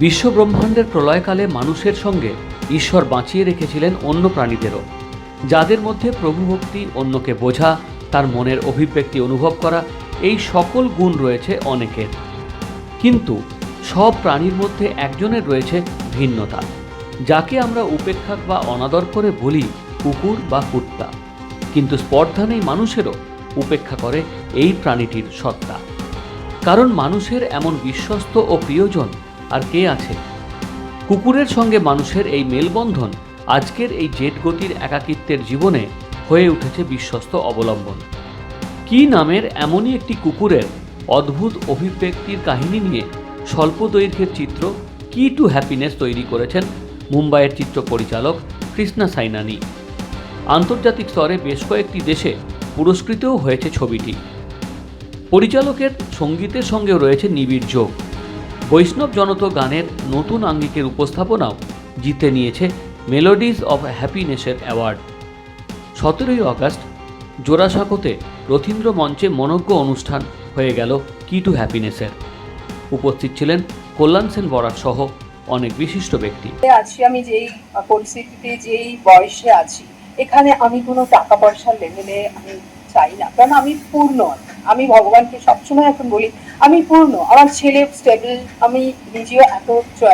বিশ্বব্রহ্মাণ্ডের প্রলয়কালে মানুষের সঙ্গে ঈশ্বর বাঁচিয়ে রেখেছিলেন অন্য প্রাণীদেরও। যাদের মধ্যে প্রভুভক্তি অন্যকে বোঝা, তার মনের অভিব্যক্তি অনুভব করা, এই সকল গুণ রয়েছে অনেকের। কিন্তু সব প্রাণীর মধ্যে একজনের রয়েছে ভিন্নতা, যাকে আমরা উপেক্ষা বা অনাদর করে বলি কুকুর বা কুত্তা। কিন্তু স্পর্ধা নেই মানুষেরও, উপেক্ষা করে এই প্রাণীটির সত্তা। কারণ মানুষের এমন বিশ্বস্ত ও প্রিয়জন আর কে আছে? কুকুরের সঙ্গে মানুষের এই মেলবন্ধন আজকের এই জেট গতির একাকিত্বের জীবনে হয়ে উঠেছে বিশ্বস্ত অবলম্বন। কি নামের এমনই একটি কুকুরের অদ্ভুত অভিব্যক্তির কাহিনী নিয়ে স্বল্প দৈর্ঘ্যের চিত্র কি টু হ্যাপিনেস তৈরি করেছেন মুম্বাইয়ের চিত্র পরিচালক কৃষ্ণা সাইনানি। আন্তর্জাতিক স্তরে বেশ কয়েকটি দেশে পুরস্কৃতও হয়েছে ছবিটি। পরিচালকের সঙ্গীতের সঙ্গেও রয়েছে নিবিড় যোগ। বৈষ্ণব জনত গানের নতুন আঙ্গিকের উপস্থাপনাও জিতে নিয়েছে মেলোডিজ অফ হ্যাপিনেসের অ্যাওয়ার্ড সতেরোই আগস্ট জোড়াসাঁকোতে রথীন্দ্র মঞ্চে মনজ্ঞ অনুষ্ঠান হয়ে গেল কি টু হ্যাপিনেসের উপস্থিত ছিলেন কল্যাণ সেন বরাক সহ অনেক বিশিষ্ট ব্যক্তি। আছি আমি যেই পরিস্থিতিতে, যেই বয়সে আছি, এখানে আমি কোনো টাকা পয়সার লেভেলে আমি চাই না। কারণ আমি পূর্ণ, আমি ভগবানকে সবসময় এখন বলি আমি পূর্ণ। আমার ছেলে স্টেবল আমি নিজেও এত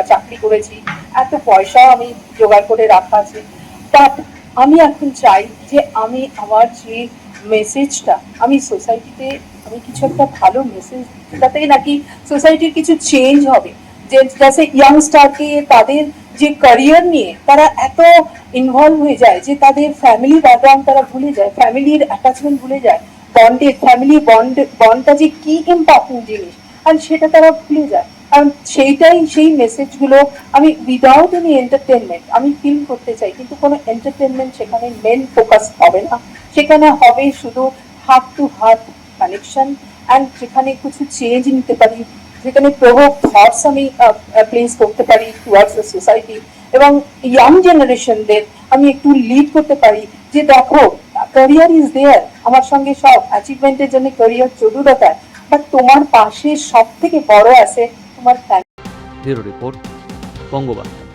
চাকরি করেছি, এত পয়সাও আমি জোগাড় করে রাখা আছে। বাট আমি এখন চাই যে আমি আমার যে মেসেজটা আমি সোসাইটিতে আমি কিছু একটা ভালো মেসেজ তাতে নাকি সোসাইটির কিছু চেঞ্জ হবে। যে যাতে ইয়াংস্টারকে তাদের যে ক্যারিয়ার নিয়ে তারা এত ইনভলভ হয়ে যায়, যে তাদের ফ্যামিলি ব্যাকগ্রাউন্ড তারা ভুলে যায় ফ্যামিলির অ্যাটাচমেন্ট ভুলে যায় বন্ডে ফ্যামিলি বন্ড বন্ডটা যে কি ইম্পর্টেন্ট জিনিস? আর সেটা তারা ভুলে যায়। কারণ সেইটাই, সেই মেসেজগুলো আমি উইদাউট এনি এন্টারটেনমেন্ট আমি ফিল করতে চাই, কিন্তু কোনো এন্টারটেনমেন্ট সেখানে মেন ফোকাস হবে না। সেখানে হবে শুধু heart to heart connection and যেখানে কিছু চেঞ্জ নিতে পারি, যেখানে প্রভাব থটস আমি প্লেস করতে পারি টুয়ার্ডস দ্য সোসাইটি এবং ইয়াং জেনারেশনদের আমি একটু লিড করতে পারি যে দেখো ক্যারিয়ার ইজ দেয়ার আমার সঙ্গে সব অ্যাচিভমেন্টের জন্য ক্যারিয়ার জরুরত বাট তোমার পাশে সব থেকে বড় আছে তোমার ফ্যামিলি রিপোর্ট, বঙ্গবার্তা।